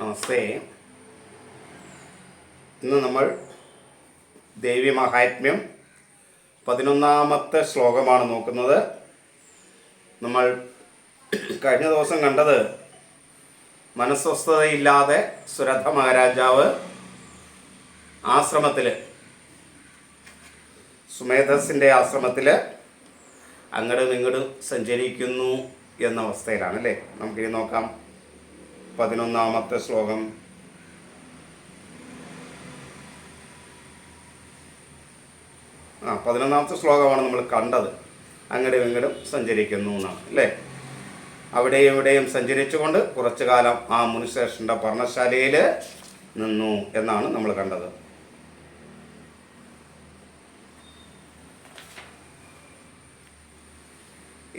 നമസ്തേ. ഇന്ന് നമ്മൾ ദേവി മഹാത്മ്യം പതിനൊന്നാമത്തെ ശ്ലോകമാണ് നോക്കുന്നത്. നമ്മൾ കഴിഞ്ഞ ദിവസം കണ്ടത് മനസ്വസ്ഥതയില്ലാതെ സുരഥ മഹാരാജാവ് ആശ്രമത്തിൽ സുമേധസിന്റെ ആശ്രമത്തിൽ അങ്ങോട്ടും ഇങ്ങോട്ടും സഞ്ചരിക്കുന്നു എന്ന അവസ്ഥയിലാണ് അല്ലേ? നമുക്കിനി നോക്കാം. പതിനൊന്നാമത്തെ ശ്ലോകം. ആ പതിനൊന്നാമത്തെ ശ്ലോകമാണ് നമ്മൾ കണ്ടത്. അങ്ങടും ഇങ്ങടും സഞ്ചരിക്കുന്നു എന്നാണ് അല്ലേ? അവിടെയും ഇവിടെയും സഞ്ചരിച്ചുകൊണ്ട് കുറച്ചു കാലം ആ മുനിശേഷന്റെ പർണശാലയിൽ നിന്നു എന്നാണ് നമ്മൾ കണ്ടത്.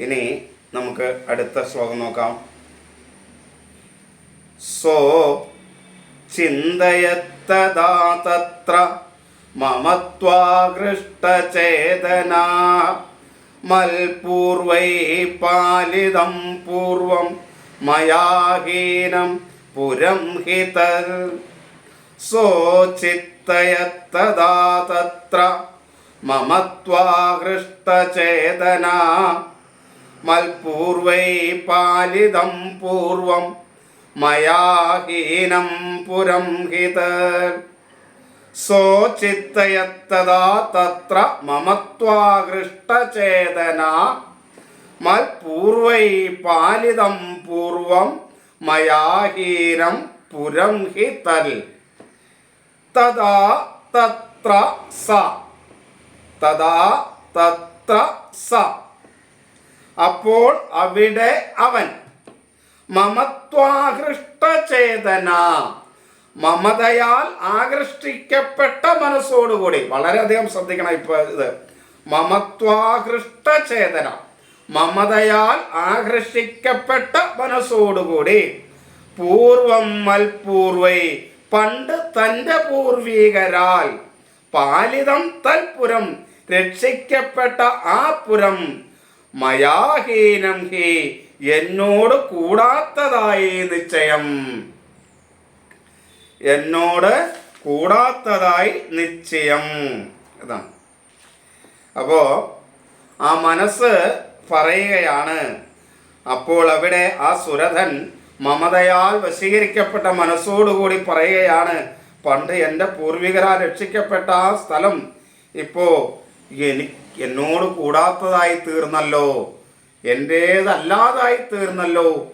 ഇനി നമുക്ക് അടുത്ത ശ്ലോകം നോക്കാം. സോ ചിന്തയത്തത്ര തത്ര മമത്വാകൃഷ്ടചേതന. മൽപൂർവൈ പാലിതം പൂർവം മയാഹീനം പുരം ഹിതൽ. സോ തത്ര മമത്വാകൃഷ്ടചേതന. മൽപൂർവൈ പാലിതം പൂർവം മയാഹീനം പുരം ഹിത്. സോചിത്തയത്തതാ തത്ര മമത്വാകൃഷ്ടചേതന. മൽപൂർവൈ പാലിതം പൂർവം മയാഹീനം പുരം ഹിതൽ. തദാ തത്ര സ. തദാ തത്ര സ. അപ്പോൾ അവിടെ അവൻ മമത്വാകൃഷ്ടചേതന മമതയാൽ ആകൃഷ്ടിക്കപ്പെട്ട മനസ്സോടുകൂടി. വളരെയധികം ശ്രദ്ധിക്കണം ഇപ്പൊ ഇത്. മമത്വാകൃഷ്ടചേതന മമതയാൽ ആകർഷിക്കപ്പെട്ട മനസ്സോടുകൂടി. പൂർവം മൽപൂർവൈ പണ്ട് തന്റെ പൂർവീകരാൽ പാലിതം തൽപുരം രക്ഷിക്കപ്പെട്ട ആ പുരം മയാഹീനം ഹി എന്നോട് കൂടാത്തതായി നിശ്ചയം. എന്നോട് കൂടാത്തതായി നിശ്ചയം. ഇതാണ്. അപ്പോൾ ആ മനസ്സ് പറയുകയാണ് അപ്പോൾ അവിടെ ആ സുരഥൻ മമതയാൽ വശീകരിക്കപ്പെട്ട മനസ്സോടുകൂടി പറയുകയാണ് പണ്ട് എന്റെ പൂർവികരാൽ രക്ഷിക്കപ്പെട്ട ആ സ്ഥലം ഇപ്പോൾ എനി എന്നോട് കൂടാത്തതായി തീർന്നല്ലോ. എന്റേതല്ലാതായി തീർന്നല്ലോ.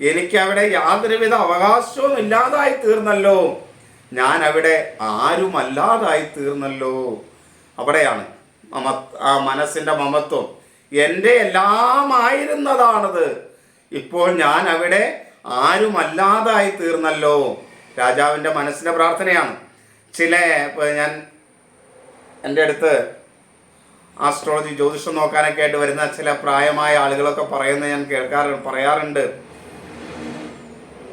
എനിക്കവിടെ യാതൊരുവിധ അവകാശവും ഇല്ലാതായി തീർന്നല്ലോ. ഞാൻ അവിടെ ആരുമല്ലാതായി തീർന്നല്ലോ. അവിടെയാണ് മമ ആ മനസ്സിന്റെ മമത്വം. എന്റെ എല്ലാമായിരുന്നതാണത്. ഇപ്പോൾ ഞാൻ അവിടെ ആരുമല്ലാതായി തീർന്നല്ലോ. രാജാവിന്റെ മനസ്സിന്റെ പ്രാർത്ഥനയാണ്. ചില ഞാൻ എന്റെ അടുത്ത് ആസ്ട്രോളജി ജ്യോതിഷം നോക്കാനൊക്കെ ആയിട്ട് വരുന്ന ചില പ്രായമായ ആളുകളൊക്കെ പറയുന്നത് ഞാൻ കേൾക്കാറ് പറയാറുണ്ട്.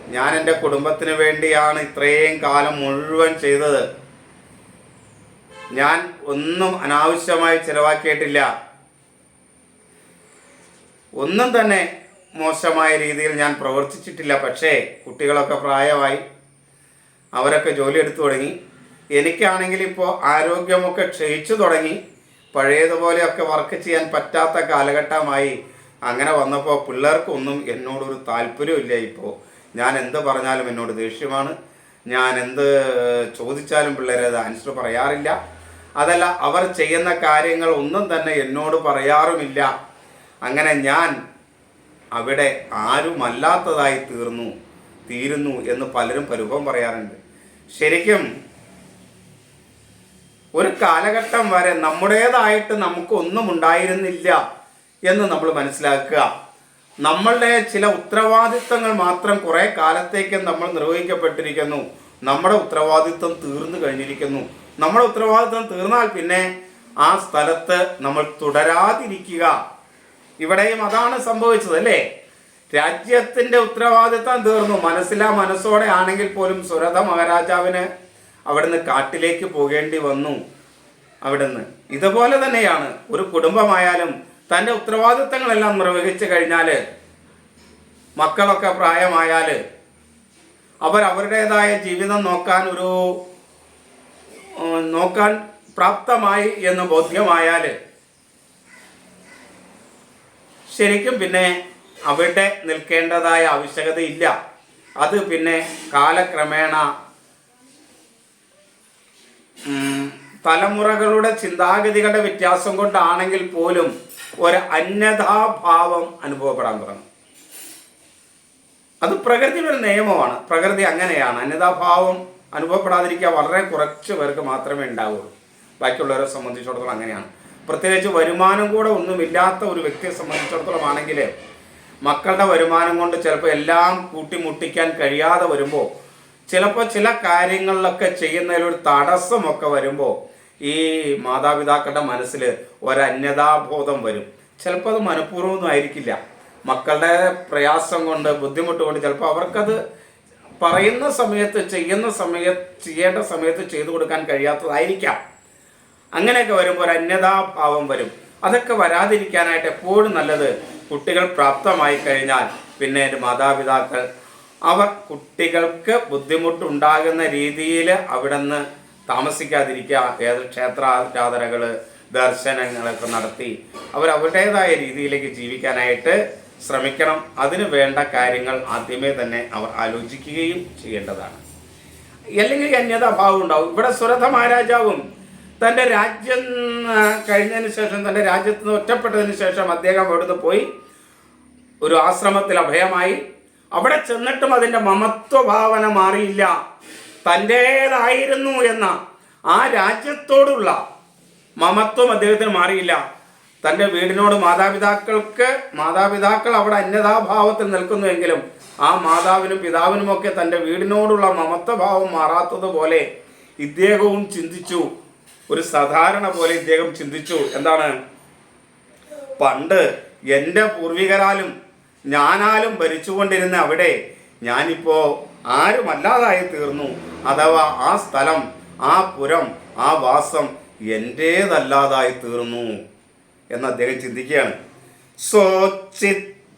ഞാൻ എന്റെ കുടുംബത്തിന് വേണ്ടിയാണ് ഇത്രയും കാലം മുഴുവൻ ചെയ്തത്. ഞാൻ ഒന്നും അനാവശ്യമായി ചിലവാക്കിയിട്ടില്ല. ഒന്നും തന്നെ മോശമായ രീതിയിൽ ഞാൻ പ്രവർത്തിച്ചിട്ടില്ല. പക്ഷേ കുട്ടികളൊക്കെ പ്രായമായി. അവരൊക്കെ ജോലി എടുത്തു തുടങ്ങി. എനിക്കാണെങ്കിൽ ഇപ്പോൾ ആരോഗ്യമൊക്കെ ക്ഷയിച്ചു തുടങ്ങി. പഴയതുപോലെയൊക്കെ വർക്ക് ചെയ്യാൻ പറ്റാത്ത കാലഘട്ടമായി അങ്ങനെ വന്നപ്പോൾ പിള്ളേർക്കൊന്നും എന്നോടൊരു താല്പര്യമില്ല ഇപ്പോൾ ഞാൻ എന്ത് പറഞ്ഞാലും എന്നോട് ദേഷ്യമാണ്. ഞാൻ എന്ത് ചോദിച്ചാലും പിള്ളേരെ അത് ആൻസർ പറയാറില്ല. അതല്ല അവർ ചെയ്യുന്ന കാര്യങ്ങൾ ഒന്നും തന്നെ എന്നോട് പറയാറുമില്ല. അങ്ങനെ ഞാൻ അവിടെ ആരുമല്ലാത്തതായി തീർന്നു തീരുന്നു എന്ന് പലരും പരൂപം പറയാറുണ്ട്. ശരിക്കും ഒരു കാലഘട്ടം വരെ നമ്മുടേതായിട്ട് നമുക്കൊന്നും ഉണ്ടായിരുന്നില്ല എന്ന് നമ്മൾ മനസ്സിലാക്കുക. നമ്മളുടെ ചില ഉത്തരവാദിത്തങ്ങൾ മാത്രം കുറേ കാലത്തേക്ക് നമ്മൾ നിർവഹിക്കപ്പെട്ടിരിക്കുന്നു. നമ്മുടെ ഉത്തരവാദിത്വം തീർന്നു കഴിഞ്ഞിരിക്കുന്നു. നമ്മുടെ ഉത്തരവാദിത്വം തീർന്നാൽ പിന്നെ ആ സ്ഥലത്ത് നമ്മൾ തുടരാതിരിക്കുക. ഇവിടെയും അതാണ് സംഭവിച്ചത് അല്ലേ? രാജ്യത്തിന്റെ ഉത്തരവാദിത്തം തീർന്നു. മനസ്സിലാ മനസ്സോടെ ആണെങ്കിൽ പോലും സുരഥ മഹാരാജാവിന് അവിടുന്ന് കാട്ടിലേക്ക് പോകേണ്ടി വന്നു. അവിടുന്ന്. ഇതുപോലെ തന്നെയാണ്. ഒരു കുടുംബമായാലും തന്റെ ഉത്തരവാദിത്തങ്ങളെല്ലാം നിർവഹിച്ചു കഴിഞ്ഞാൽ മക്കളൊക്കെ പ്രായമായാൽ അവർ അവരുടേതായ ജീവിതം നോക്കാൻ ഒരു നോക്കാൻ പ്രാപ്തമായി എന്ന് ബോധ്യമായാൽ ശരിക്കും പിന്നെ അവിടെ നിൽക്കേണ്ടതായ ആവശ്യകതയില്ല അത് പിന്നെ കാലക്രമേണ തലമുറകളുടെ ചിന്താഗതികളുടെ വ്യത്യാസം കൊണ്ടാണെങ്കിൽ പോലും ഒരു അന്യഥാഭാവം അനുഭവപ്പെടാൻ തുടങ്ങും. അത് പ്രകൃതിയുടെ ഒരു നിയമമാണ്. പ്രകൃതി അങ്ങനെയാണ്. അന്യതാഭാവം അനുഭവപ്പെടാതിരിക്കുക വളരെ കുറച്ച് പേർക്ക് മാത്രമേ ഉണ്ടാവുള്ളൂ. ബാക്കിയുള്ളവരെ സംബന്ധിച്ചിടത്തോളം അങ്ങനെയാണ്. പ്രത്യേകിച്ച് വരുമാനം കൂടെ ഒന്നുമില്ലാത്ത ഒരു വ്യക്തിയെ സംബന്ധിച്ചിടത്തോളം ആണെങ്കിൽ മക്കളുടെ വരുമാനം കൊണ്ട് ചിലപ്പോൾ എല്ലാം കൂട്ടിമുട്ടിക്കാൻ കഴിയാതെ വരുമ്പോൾ ചിലപ്പോൾ ചില കാര്യങ്ങളിലൊക്കെ ചെയ്യുന്നതിലൊരു തടസ്സമൊക്കെ വരുമ്പോൾ ഈ മാതാപിതാക്കളുടെ മനസ്സിൽ ഒരന്യതാബോധം വരും. ചിലപ്പോൾ അത് മനഃപൂർവമൊന്നും ആയിരിക്കില്ല. മക്കളുടെ പ്രയാസം കൊണ്ട് ബുദ്ധിമുട്ട് കൊണ്ട് ചിലപ്പോൾ അവർക്കത് പറയുന്ന സമയത്ത് ചെയ്യുന്ന സമയത്ത് ചെയ്യേണ്ട സമയത്ത് ചെയ്തു കൊടുക്കാൻ കഴിയാത്തതായിരിക്കാം. അങ്ങനെയൊക്കെ വരുമ്പോൾ ഒരു അന്യതാഭാവം വരും. അതൊക്കെ വരാതിരിക്കാനായിട്ട് എപ്പോഴും നല്ലത് കുട്ടികൾ പ്രാപ്തമായി കഴിഞ്ഞാൽ പിന്നെ മാതാപിതാക്കൾ അവർ കുട്ടികൾക്ക് ബുദ്ധിമുട്ടുണ്ടാകുന്ന രീതിയിൽ അവിടെ നിന്ന് താമസിക്കാതിരിക്കുക ഏത് ക്ഷേത്രാരാധനകൾ ദർശനങ്ങളൊക്കെ നടത്തി അവർ അവരുടേതായ രീതിയിലേക്ക് ജീവിക്കാനായിട്ട് ശ്രമിക്കണം. അതിന് വേണ്ട കാര്യങ്ങൾ ആദ്യമേ തന്നെ അവർ ആലോചിക്കുകയും ചെയ്യേണ്ടതാണ്. അല്ലെങ്കിൽ അന്യതാഭാവം ഉണ്ടാവും. ഇവിടെ സുരഥ മഹാരാജാവും തന്റെ രാജ്യം കഴിഞ്ഞതിന് ശേഷം തന്റെ രാജ്യത്ത് നിന്ന് ഒറ്റപ്പെട്ടതിന് ശേഷം അദ്ദേഹം അവിടുന്ന് പോയി ഒരു ആശ്രമത്തിൽ അഭയമായി. അവിടെ ചെന്നിട്ടും അതിന്റെ മമത്വഭാവന മാറിയില്ല. തന്റേതായിരുന്നു എന്ന ആ രാജ്യത്തോടുള്ള മമത്വം അദ്ദേഹത്തിന് മാറിയില്ല. തന്റെ വീടിനോട് മാതാപിതാക്കൾക്ക് മാതാപിതാക്കൾ അവിടെ അന്യതാഭാവത്തിൽ നിൽക്കുന്നുവെങ്കിലും ആ മാതാവിനും പിതാവിനുമൊക്കെ തന്റെ വീടിനോടുള്ള മമത്വഭാവം മാറാത്തതുപോലെ ഇദ്ദേഹവും ചിന്തിച്ചു. ഒരു സാധാരണ പോലെ ഇദ്ദേഹം ചിന്തിച്ചു. എന്താണ്? പണ്ട് എന്റെ പൂർവികരാലും ഞാനാലും ഭരിച്ചുകൊണ്ടിരുന്ന അവിടെ ഞാനിപ്പോ ആരുമല്ലാതായി തീർന്നു. അഥവാ ആ സ്ഥലം ആ പുരം ആ വാസം എന്റേതല്ലാതായി തീർന്നു എന്ന് അദ്ദേഹം ചിന്തിക്കുകയാണ്.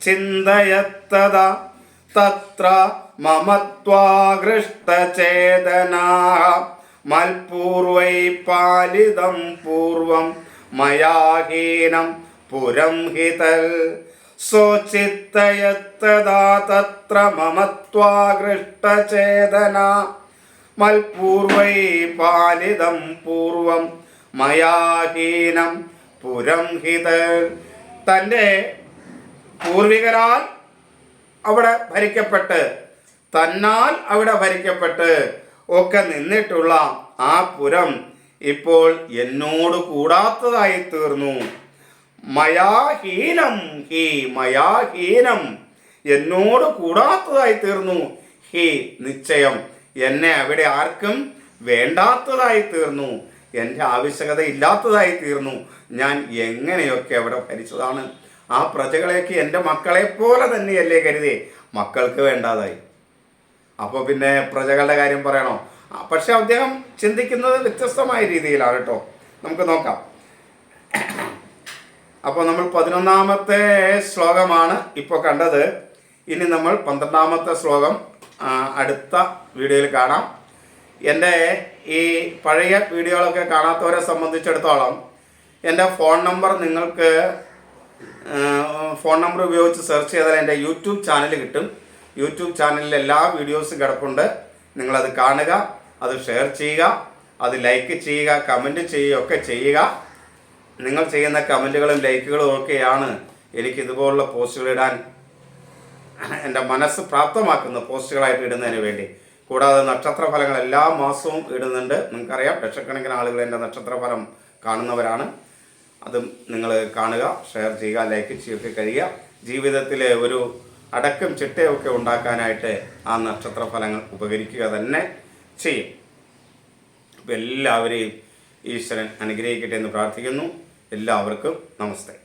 ചിന്തയത്തത തത്ര മമത്വാകൃഷ്ടചേതനാ. മൽപൂർവൈ പാലിതം പൂർവം മയാഹീനം പുരം ഹിതൽ തത്ര മമത്വാകൃഷ്ടചേതന. മൽപൂർവൈ പാലിതം പൂർവം മയാഹീനം പുരം ഹിതൽ തന്റെ പൂർവികരാൽ അവിടെ ഭരിക്കപ്പെട്ട് തന്നാൽ അവിടെ ഭരിക്കപ്പെട്ട് ഒക്കെ നിന്നിട്ടുള്ള ആ പുരം ഇപ്പോൾ എന്നോട് കൂടാത്തതായി തീർന്നു മയാഹീനം ഹി മയാഹീനം. എന്നോട് കൂടാത്തതായി തീർന്നു ഹി നിശ്ചയം. എന്നെ അവിടെ ആർക്കും വേണ്ടാത്തതായി തീർന്നു. എന്റെ ആവശ്യകത ഇല്ലാത്തതായി തീർന്നു. ഞാൻ എങ്ങനെയൊക്കെ അവിടെ ഭരിച്ചതാണ്? ആ പ്രജകളെയൊക്കെ എന്റെ മക്കളെ പോലെ തന്നെയല്ലേ കരുതി? മക്കൾക്ക് വേണ്ടാതായി. അപ്പോൾ പിന്നെ പ്രജകളുടെ കാര്യം പറയണോ? പക്ഷെ അദ്ദേഹം ചിന്തിക്കുന്നത് വ്യത്യസ്തമായ രീതിയിലാണ് കേട്ടോ. നമുക്ക് നോക്കാം. അപ്പോൾ നമ്മൾ പതിനൊന്നാമത്തെ ശ്ലോകമാണ് ഇപ്പോൾ കണ്ടത്. ഇനി നമ്മൾ പന്ത്രണ്ടാമത്തെ ശ്ലോകം അടുത്ത വീഡിയോയിൽ കാണാം. എന്റെ ഈ പഴയ വീഡിയോകളൊക്കെ കാണാത്തവരെ സംബന്ധിച്ചിടത്തോളം എന്റെ ഫോൺ നമ്പർ നിങ്ങൾക്ക് ഫോൺ നമ്പർ ഉപയോഗിച്ച് സെർച്ച് ചെയ്താൽ എന്റെ യൂട്യൂബ് ചാനൽ കിട്ടും. യൂട്യൂബ് ചാനലിൽ എല്ലാ വീഡിയോസും കിടപ്പുണ്ട്. നിങ്ങളത് കാണുക അത് ഷെയർ ചെയ്യുക അത് ലൈക്ക് ചെയ്യുക കമന്റ് ചെയ്യുകയൊക്കെ ചെയ്യുക. നിങ്ങൾ ചെയ്യുന്ന കമന്റുകളും ലൈക്കുകളും ഒക്കെയാണ് എനിക്ക് ഇതുപോലുള്ള പോസ്റ്റുകൾ ഇടാൻ എന്റെ മനസ്സ് പ്രാപ്തമാക്കുന്ന പോസ്റ്റുകളായിട്ട് ഇടുന്നതിന് വേണ്ടി. കൂടാതെ നക്ഷത്രഫലങ്ങൾ എല്ലാ മാസവും ഇടുന്നുണ്ട്. നിങ്ങൾക്കറിയാം ലക്ഷക്കണക്കിന് ആളുകൾ എന്റെ നക്ഷത്രഫലം കാണുന്നവരാണ്. അതും നിങ്ങൾ കാണുക ഷെയർ ചെയ്യുക ലൈക്ക് ചെയ്യുകയൊക്കെ കഴിയുക. ജീവിതത്തിലെ ഒരു അടക്കം ചിട്ടയൊക്കെ ഉണ്ടാക്കാനായിട്ട് ആ നക്ഷത്രഫലങ്ങൾ ഉപകരിക്കുക തന്നെ ചെയ്യും. അപ്പോൾ എല്ലാവരെയും ഈശ്വരൻ അനുഗ്രഹിക്കട്ടെ എന്ന് പ്രാർത്ഥിക്കുന്നു. എല്ലാവർക്കും നമസ്തേ.